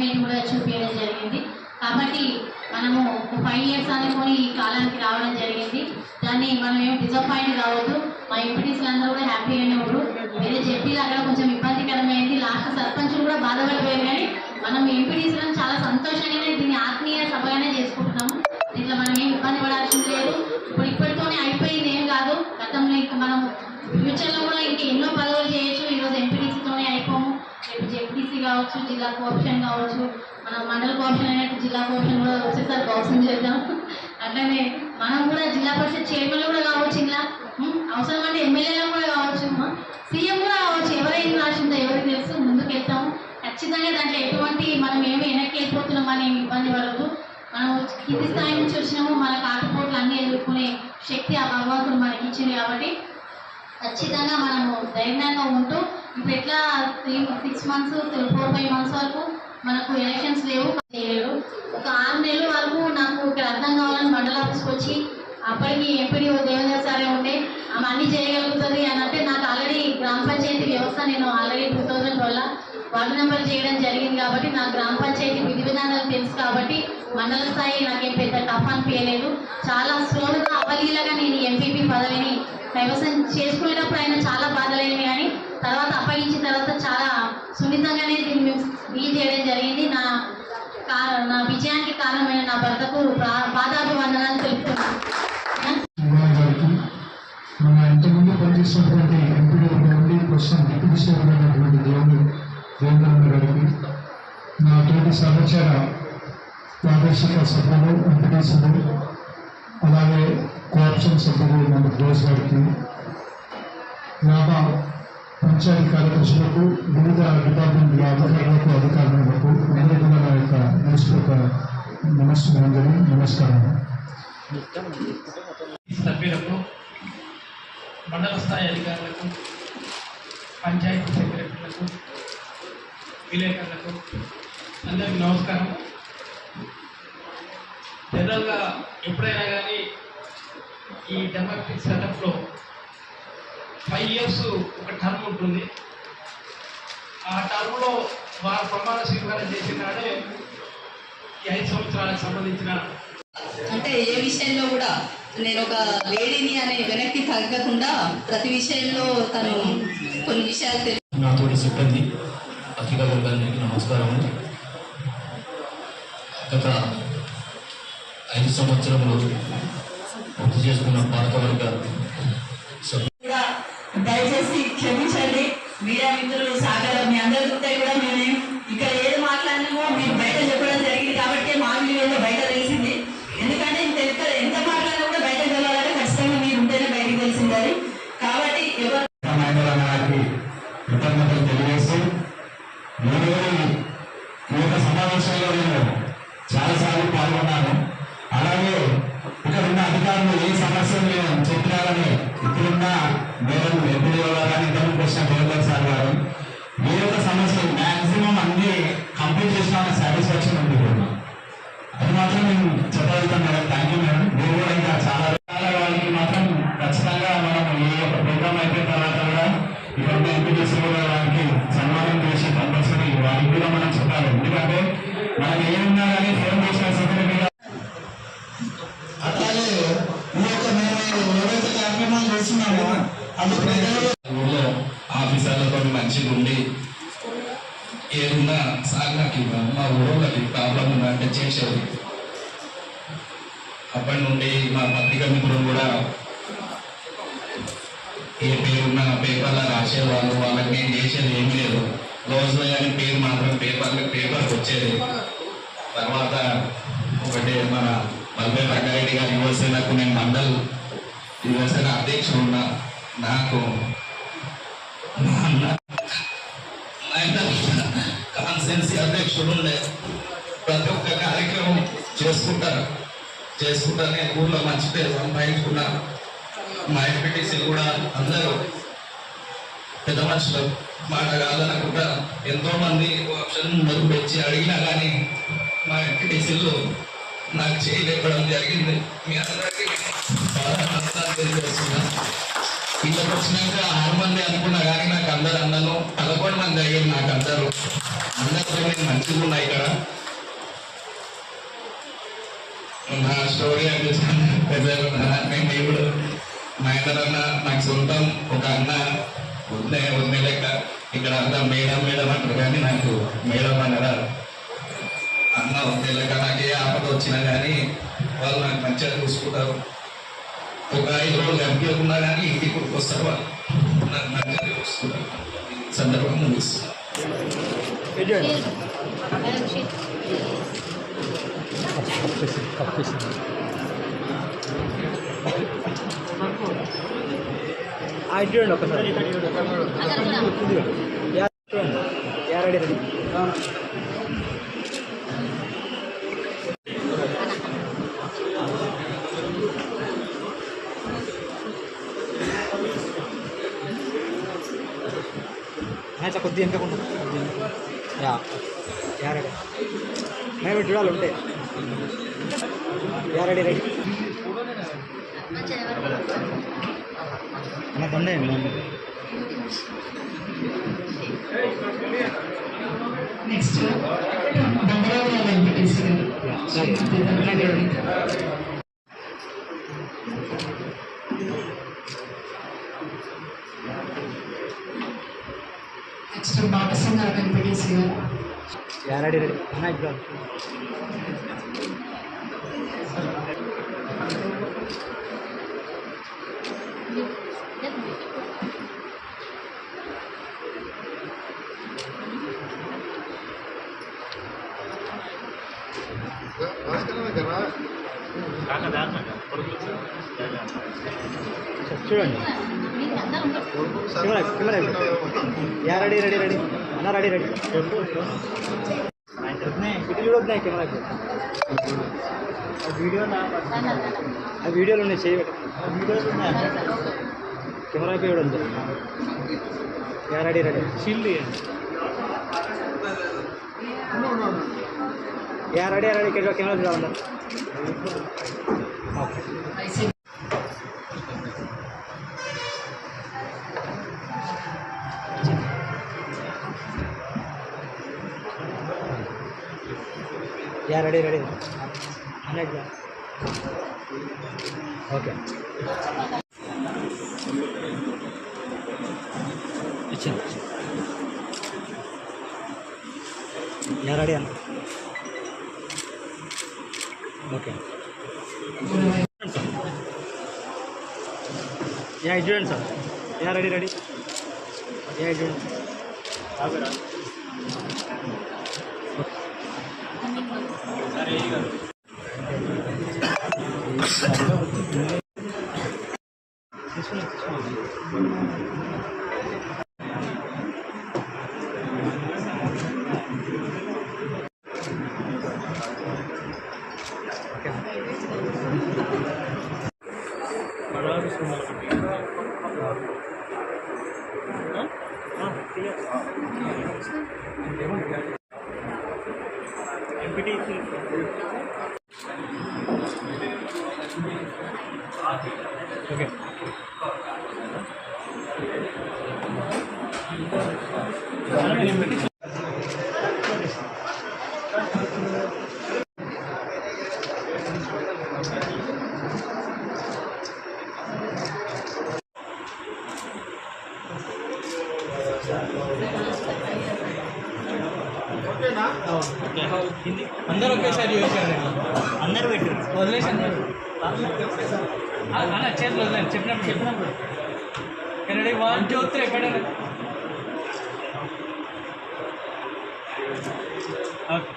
Government కూడా చూపించడం జరిగింది. కాబట్టి మనము ఫైవ్ ఇయర్స్ అనుకొని ఈ కాలానికి రావడం జరిగింది. దాన్ని మనం ఏమి డిసప్పాయింట్ కావద్దు. మా ఎంపీటీస్లు అందరూ కూడా హ్యాపీ అయినప్పుడు వేరే చెప్పి అక్కడ కొంచెం ఇబ్బందికరమైంది. లాస్ట్ సర్పంచ్ కూడా బాధపడిపోయారు కానీ మనం ఎంపీటీస్లను చాలా సంతోషంగానే దీన్ని ఆత్మీయ సభగానే చేసుకుంటున్నాము. కావచ్చు జిల్లా కోఆప్షన్ కావచ్చు మన మండల కోఆప్షన్ అయినట్టు జిల్లా కోఆప్షన్ కూడా వచ్చేసారి కోఆప్షన్ చేద్దాం. అట్లనే మనం కూడా జిల్లా పరిషత్ చైర్మన్ కూడా కావచ్చు ఇలా అవసరం అంటే ఎమ్మెల్యేలు కూడా కావచ్చు సీఎం కూడా కావచ్చు ఎవరైనా రాసిందో ఎవరికి తెలుసు ముందుకు వెళ్తాము ఖచ్చితంగా దాంట్లో ఎటువంటి మనం ఏమి వెనక్కి వెళ్ళిపోతున్నాం అని ఇబ్బంది పడదు మనం కింది స్థాయి నుంచి వచ్చినాము మనకు ఆటపోట్లు అన్ని ఎదుర్కొనే శక్తి ఆ భగవంతుడు మనకి ఇచ్చింది కాబట్టి ఖచ్చితంగా మనము ధైర్యంగా ఉంటూ ఇప్పుడు ఎట్లా three six months four five months వరకు మనకు ఎలక్షన్స్ లేవు. చేయలేడు ఒక ఆరు నెలల వరకు నాకు ఇక్కడ అర్థం కావాలని మండల ఆఫీస్కి వచ్చి అప్పటికి ఎంపీడీ దేవేంద్ర సారే ఉండే ఆమె అన్ని చేయగలుగుతుంది అని అంటే నాకు ఆల్రెడీ గ్రామ పంచాయతీ వ్యవస్థ నేను ఆల్రెడీ టూ థౌజండ్ వల్ల వార్డు నెంబర్ చేయడం జరిగింది కాబట్టి నాకు గ్రామ పంచాయతీ విధి విధానాలు తెలుసు కాబట్టి మండల స్థాయి నాకేం పెద్ద టఫ్ అనిపించలేదు. చాలా స్లోగా అవలీలగా నేను ఎంపీపీ పదవిని కైవసం చేసుకునేటప్పుడు ఆయన చాలా బాధలేని కానీ తర్వాత అప్పగించిన తర్వాత చాలా సున్నితంగానే దీన్ని మేము డీల్ చేయడం జరిగింది. నా నా విజయానికి కారణమైన నా భర్తకు పాదాభివందనాలు తెలుపుతున్నాను. ఇవాళ గారికి మన ఇంతకుముందు పనిచేసినటువంటి ఎంపీడీ నుండి ప్రస్తుతం డిప్యూటీ సీఎం అయినటువంటి దేవుని దేవేంద్రన్న గారికి నా తోటి ప్రాదేశిక సభ్యులు ఎంపీటీసీలు అలాగే కోఆప్షన్ సభ్యులు మన రోజు గారికి గ్రామ పంచాయతీ కార్యదర్శులకు వివిధ డిపార్ట్మెంట్ల అధికారులకు అధికారులకు అందరికీ నా యొక్క మనస్ఫూర్త మనస్సు నమస్కారం సభ్యులకు మండల స్థాయి అధికారులకు పంచాయతీ సెక్రటరీలకు విలేకరులకు అందరికీ నమస్కారం. జనరల్గా ఎప్పుడైనా కానీ ఈ డెమోక్రటిక్ సెటప్లో ఫైవ్ ఇయర్స్ ఒక టర్మ్ ఉంటుంది. ఆ టర్మ్లో వారు ప్రమాణ స్వీకారం చేసిన నాడే ఈ ఐదు సంవత్సరాలకు సంబంధించిన అంటే ఏ విషయంలో కూడా నేను ఒక లేడీని అనే వెనక్కి తగ్గకుండా ప్రతి విషయంలో తను కొన్ని విషయాలు తెలి నా తోటి సిబ్బంది పత్రికా వర్గానికి నమస్కారం గత ఐదు సంవత్సరంలో పూర్తి చేసుకున్న పాలకవర్గ సభ్యులు క్షమించండి. మీడియా మిత్రులు సాగర్ మీ అందరి గురించి కూడా మేము. ఇక్కడ ఏది మాట్లాడినామో మీరు బయట చెప్పడం జరిగింది కాబట్టి మా వీడియోలో బయట తెలిసింది. ఎందుకంటే ఇంత ఎంత ఎంత మాట్లాడినా కూడా బయట వెళ్ళాలంటే ఖచ్చితంగా మీరు ఉంటేనే బయటకు తెలిసిందని. కాబట్టి ఎవరు మహేంద్ర గారికి కృతజ్ఞతలు తెలియజేస్తూ నేను కూడా ఈ యొక్క సమావేశంలో నేను చాలాసార్లు పాల్గొన్నాను అలాగే ఇక్కడ ఉన్న అధికారులు ఏ సమస్యలు నేను చెప్పినా ఇక్కడున్న నేను ఎప్పుడు గారు కానీ ఇంతకుముందు వచ్చిన దేవదార్ సార్ గారు మీ యొక్క సమస్యలు మాక్సిమం అన్ని కంప్లీట్ చేసిన సాటిస్ఫాక్షన్ ఉంది అది మాత్రం నేను చెప్పగలుగుతాను మేడం. థ్యాంక్ యూ మేడం మీరు కూడా ఇంకా చాలా చాలా వాళ్ళకి మాత్రం ఖచ్చితంగా మనం ఈ యొక్క ప్రోగ్రామ్ అయిపోయిన తర్వాత కూడా ఇక్కడ ఉన్న ఎంపీటీసీ కూడా వారికి సన్మానం చేసి కంపల్సరీ వారికి కూడా మనం చెప్పాలి ఎందుకంటే మనం ఏమున్నా కానీ ఫోన్ చేసిన సభ్యుల మీద అట్లాగే ఈ యొక్క మేము ఏవైతే కార్యక్రమాలు చేస్తున్నామో అది ప్రజలు ఊళ్ళో ఆఫీసర్లతో మంచిగా ఉండి ఏదున్నా సార్ నాకు మా ఊళ్ళోకి ప్రాబ్లం ఉందంటే చేసేది. అప్పటి నుండి మా పత్రిక మిత్రులు కూడా ఏ పేరున్న పేపర్లో రాసేవాళ్ళు. వాళ్ళకి నేను చేసేది ఏం లేదు. రోజులో కానీ పేరు మాత్రం పేపర్లో పేపర్ వచ్చేది. తర్వాత ఒకటి మన మల్పే రంగారెడ్డి గారి యువసేనకు నేను మండల్ యువసేన అధ్యక్షుడు ఉన్నా నాకు కాన్సెన్సీ ప్రతి ఒక్క కార్యక్రమం చేసుకుంటారు. చేసుకుంటారు. నేను ఊళ్ళో మంచి పేరు సంపాదించుకున్నా మా ఎంపీటీసీలు కూడా అందరూ పెద్ద మనుషులు. మాట కాదనకుండా ఎంతో మంది ఆప్షన్ మరుగు పెంచి అడిగినా కానీ మా ఎంపీటీసీలు నాకు చేయలేపడం జరిగింది. మీ అందరికీ చాలా తెలియజేస్తున్నా ఇళ్ళకి వచ్చినాక ఆరు మంది అనుకున్నా కానీ నాకు అందరు అన్నలు. పదకొండు మంది అయ్యారు నాకు అందరూ. అందరికీ మంచిగా ఉన్నాయి ఇక్కడ నా స్టోరీ అనిపిస్తుంది. నేను దేవుడు మా ఇద్దరన్న నాకు సొంతం ఒక అన్న వదిలే వదిలే లెక్క. ఇక్కడ అంతా మేడం మేడం అంటారు కానీ నాకు మేడం అనరా. అన్న వదిలే లెక్క నాకు ఏ ఆపద వచ్చినా కానీ వాళ్ళు నాకు మంచిగా చూసుకుంటారు. ఒక ఐదు రోజులు ఎంపీకున్నా కానీ ఇంటికి వస్తారు వాళ్ళు. నాకు మంచిగా చూసుకుంటారు. సందర్భం అది చూడండి ఒకసారి యా చూడండి యా రెడీ రెడీ అచ్చా కొద్దిగా ఎంకకుండా యా యా. రెడీ మేము చూడాలి ఉంటే. యా రెడీ వెంకటేశ్వర గారు నెక్స్ట్ వెంకటేశ్వర గారు యా రెడీ రెడీ అన్న ఇప్పుడు చూడండి camera camera yeah ready ready ready అన్న రెడీ రెడీ ఇటు చూడొద్దు కెమెరా వీడియో ఆ వీడియోలు ఉన్నాయి చేయి వీడియోలు ఉన్నాయి కెమెరా చూడొద్దు యా రెడీ రెడీ చిల్లి యా రెడీ రెడీ ఇక్కడ కెమెరా చూడాలి okay yeah ready ready hundred okay ఇచ్చింది యా రెడీ అన్న ఓకే యా ఇది చూడండి sir yeah ready ready yeah ఇది చూడండి ఓకే. అందరూ ఒకేసారి చేశారు అందరూ పెట్టు వదిలేసి అందరూ అన్న చేతులు వదిలేదు చెప్పినప్పుడు చెప్పినప్పుడు. రెడీ వన్ టూ త్రీ ఎక్కడ ఓకే